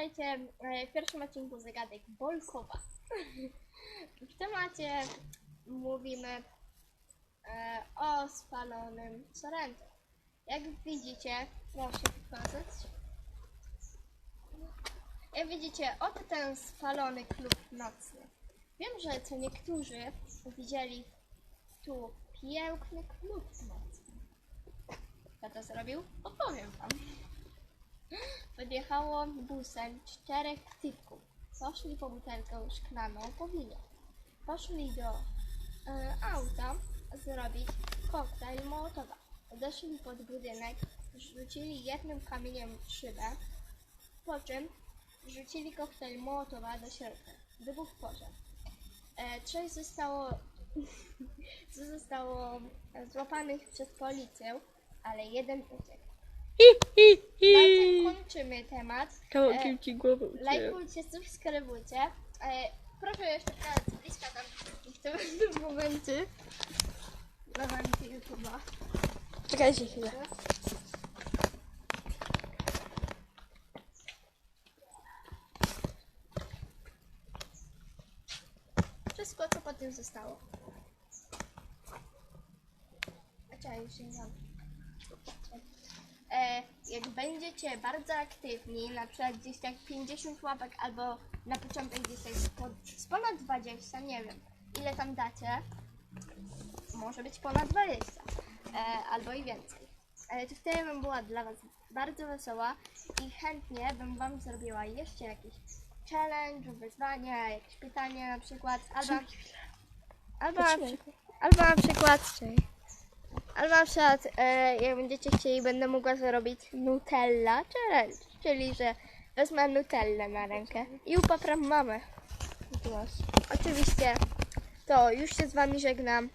witajcie e, w pierwszym odcinku Zagadek Bolkowa. W temacie mówimy e, o spalonym Sorrencie. Jak widzicie, proszę pokazać. Jak widzicie, oto ten spalony klub nocny. Wiem, że co niektórzy widzieli tu piękny klub nocny. Kto to zrobił? Opowiem wam. Podjechało busem czterech typków. Poszli po butelkę szklaną po winie. Poszli do e, auta zrobić koktajl mołotowa. Podeszli pod budynek, rzucili jednym kamieniem w szybę, po czym rzucili koktajl mołotowa do środka. Wybuchł pożar. E, trzech zostało, co zostało złapanych przez policję, ale jeden uciekł. Na tym kończymy temat. Kawałkiem ci głowę ucięłem. Lajkujcie, subskrybujcie. E, proszę jeszcze pokazać z bliska tam w tym momencie. Na momencie YouTube'a. Czekajcie chwilę. Wszystko, co po tym zostało. A czekaj, już nie znam. E, jak będziecie bardzo aktywni, na przykład gdzieś tak 50 łapek albo na początek gdzieś tak z, po- z ponad 20, nie wiem, ile tam dacie, może być ponad 20 e, albo i więcej. E, to wtedy bym była dla Was bardzo wesoła i chętnie bym Wam zrobiła jeszcze jakiś challenge, wyzwanie, jakieś pytanie na przykład, albo, albo, na, przy- albo na przykład Albo na przykład, e, jak będziecie chcieli, będę mogła zrobić Nutella challenge, czyli że wezmę Nutellę na rękę i upapram mamę. Oczywiście, to już się z Wami żegnam.